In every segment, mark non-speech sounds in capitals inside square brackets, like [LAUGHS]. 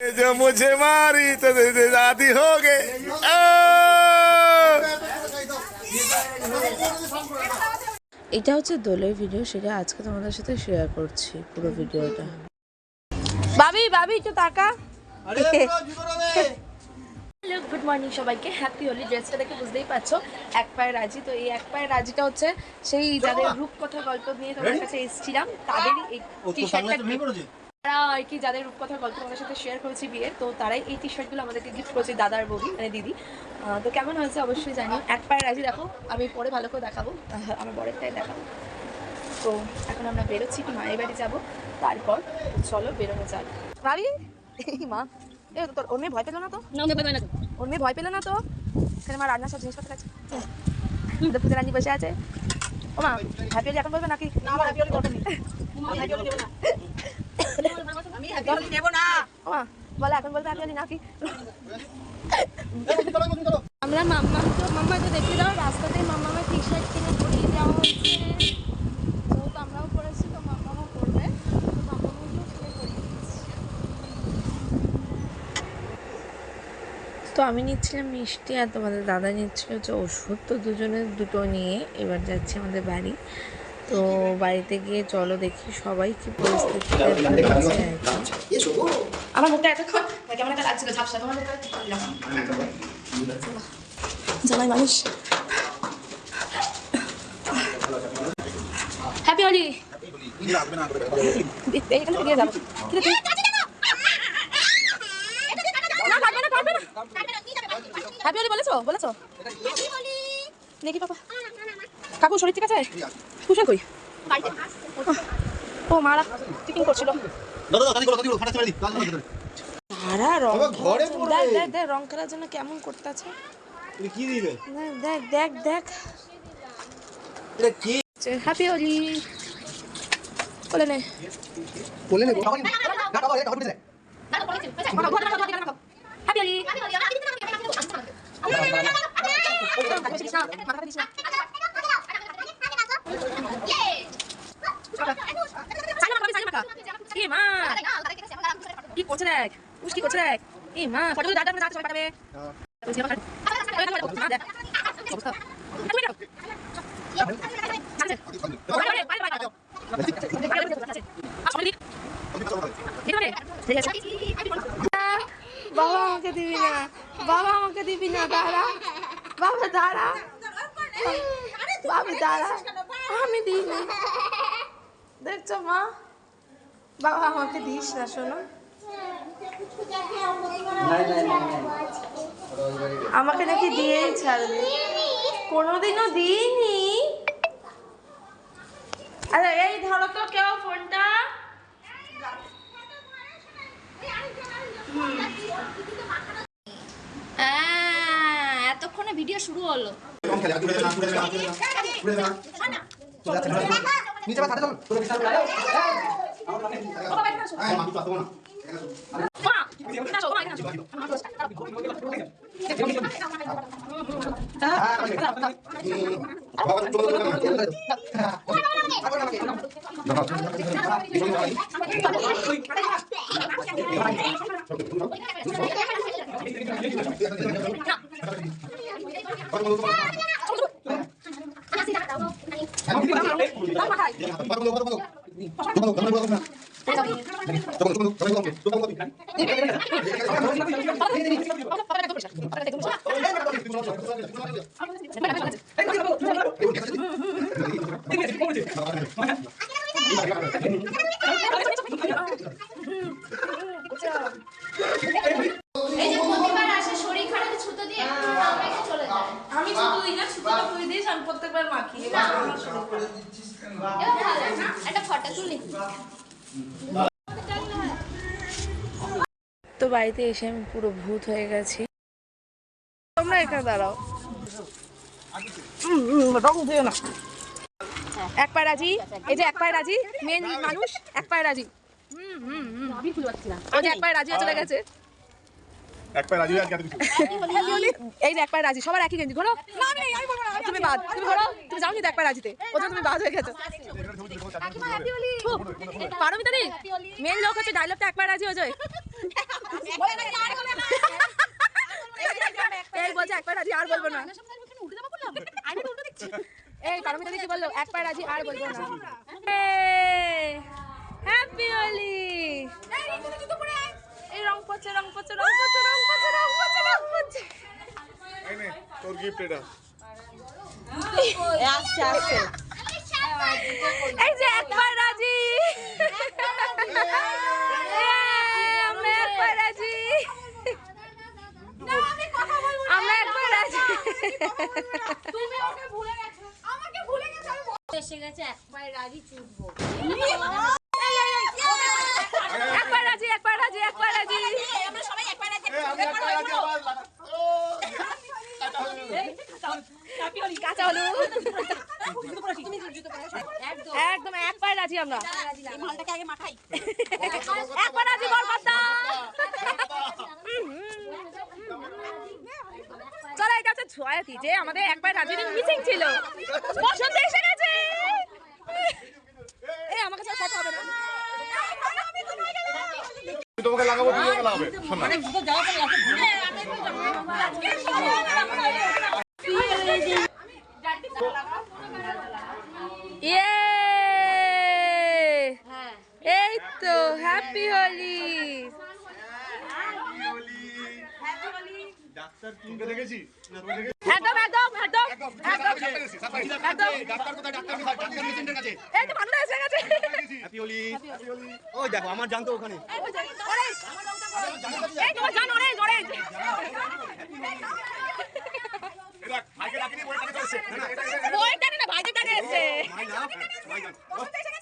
जो मुझे मारी तो दादी हो गए এটা হচ্ছে দোলের ভিডিও সেটা আজকে তোমাদের সাথে শেয়ার করছি পুরো ভিডিওটা বাবি বাবি একটু তাকা হ্যালো গুড মর্নিং সবাইকে হ্যাপি হোলি ড্রেসটা দেখে বুঝতেই পারছো এক পায়ের রাজি তো এই এক পায়ের রাজিটা হচ্ছে সেই যাদের রূপকথা গল্প নিয়ে তোমার কাছে এসেছিলাম তাদেরই এই টি শার্টটা তারা আর কি যাদের রূপকথার গল্প আমাদের সাথে শেয়ার করেছি বিয়ের তো তারাই এই টি শার্টগুলো আমাদেরকে গিফট করেছে দাদার বৌদি মানে দিদি। তো কেমন হয়েছে অবশ্যই জানিও এক পায়ের রাজি দেখো আমি পরে ভালো করে দেখাবো আমার বরেরটাই দেখাবো। তো এখন আমরা বেরোচ্ছি কি মায়ের বাড়ি যাব তারপর চলো বেরোনো যাক। এই মা এ তোর ওর মেয়ে ভয় পেল না তো? ওর মেয়ে ভয় পেল না তো? এখানে মা রান্নার সব জিনিসপত্র আছে। পুজো রান্নি বসে আছে। ও মা হ্যাপি এখন বলবে নাকি? না ও মা [LAUGHS] বলে এখন বলবে নাকি? আমরা মাম্মা তো মাম্মাকে দেখে দাও রাস্তাতেই মাম্মাকে টি শার্ট কিনে পরিয়ে দেওয়া হয়েছে। তো আমরাও পরেছি তো মাম্মাও পরবে তো মাম্মাকেও কিনে পরিয়ে তো আমি নিচ্ছিলাম মিষ্টি আর তোমাদের দাদা নিচ্ছিল হচ্ছে ওষুধ তো দুজনের দুটো নিয়ে এবার যাচ্ছি আমাদের বাড়ি। তো বাড়িতে গিয়ে চলো দেখি সবাই কি পরিস্থিতি আমার মুখটা এতক্ষণ কেমন একটা লাগছিল? ঝাপসা। তোমার মুখটা ঠিক করে দিলাম জামাই মানুষ। হ্যাপি হোলি এইখান থেকে যাব। কিন্তু। হ্যাপি হোলি বলেছ? বলেছ? দেখি বাবা কাকু শরীর ঠিক আছে? কুশল কই ও মারা টিফিন করছিল সারা রং ঘরে দেখ দেখ দেখ রং খেলার জন্য কেমন করতেছে কি দেখ দেখ দেখ হ্যাপি হোলি বলে নে বলে নেব হ্যাপি হোলি কি করছে দেখ কি করছে দেখ এই মা ফটো দাদা দাদা সবাই পাঠাবে বাবা আমাকে দিবি না। বাবা আমাকে দিবি না দাঁড়া। বাবা দাঁড়া। বাবা দাঁড়া। আমি দিইনি। দেখছ মা? বাবা আমাকে দিস না শোনো। আমাকে নাকি দিয়েই ছাড়বে। কোনোদিনও দিইনি। আরে এই ধরো তো কেউ ফোনটা। আহ, এতক্ষণে ভিডিও শুরু হলো। মা এখানে আসো, মা, এখানে আসো। মা, パパのこと。তো বাড়িতে এসে আমি পুরো ভূত হয়ে গেছি। তোমরা এখানে দাঁড়াও। না এক পায়ে রাজি? এই যে এক পায়ে রাজি? মেন মানুষ, এক পায়ে রাজি। হুম হুম হুম। ওই না এক পায়ে রাজি চলে গেছে। এক পায়ে রাজি আজকে কিছু? এই এক পায়ে রাজি সবার একই গেঞ্জি ঘোরো। তুমি বাদ তুমি ঘোরো। তুমি যাও নি এক পায়ে রাজিতে। ওটা তুমি বাদ হয়ে গেছো। পারমিতা দি মেন লোক হচ্ছে ডায়লগটা এক পায়ে রাজি হয়ে যায়। এই বলছে এক পায়ে রাজি আর বলব না। এই পারমিতা কি বলল? এক পায়ে রাজি আর বলব না হ্যাপি হোলি এই রং পড়ছে রং পড়ছে রং পড়ছে রং পড়ছে রং নে, তোর গিফট এটা এই যে একবার রাজি। আমরা একবার রাজি। আমরা একবার রাজি। এসে গেছে এক পায়ে রাজি চুটবো একবার রাজি একবার রাজি একবার রাজি এ, আমি এক পায়ে রাজি আবার লাগা- ও! হলুদ একদম। একবার রাজি আমরা। একবার রাজি বরবাদা চলো এটা হচ্ছে ছয়াতি যে আমাদের একবার রাজিনী মিসিং ছিল। বসন্ত এসে গেছে। এই আমাকে ছাড়া কথা হবে না। তোমাকে লাগাবো তুমি লাগাবে শোন। না ইয়ে এই তো হ্যাপি হোলি ডাক্তার তোকে দেখেছি না, তোকে দেখেছি? একদম একদম একদম একদম, একদম সাথে গেছি, সাথে গেছি। একদম। এই ডাক্তার কোথায়? ডাক্তার কোথায়? ডাক্তার পেশেন্টের কাছে। এই তো ভালো এসে গেছে। হ্যাপি হোলি দেখো আমার জানতো ওখানে। জান না, জানে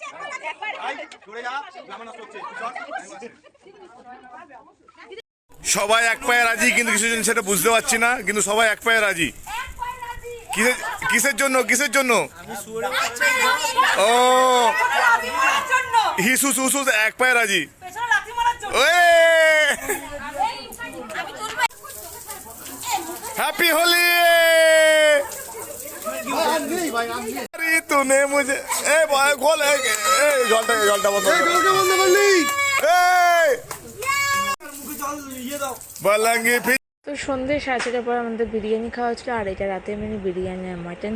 সবাই এক পায়ে রাজি, কিন্তু কিসের জন্য সেটা বুঝতে পারছি না, কিন্তু সবাই এক পায়ে রাজি। কিসের কিসের জন্য কিসের জন্য? ও হিসু সুসু এক পায়ে রাজি। হ্যাপি হোলি! अरे तूने मुझे ए भाई खोल ए ए জলটা জলটা বন্ধ এই জলটা বন্ধ করলি এই বলাঙ্গি তো সন্ধ্যে সাড়ে ছটার পর আমাদের বিরিয়ানি খাওয়া হচ্ছিল আর এটা রাতে মানে বিরিয়ানি আর মাটন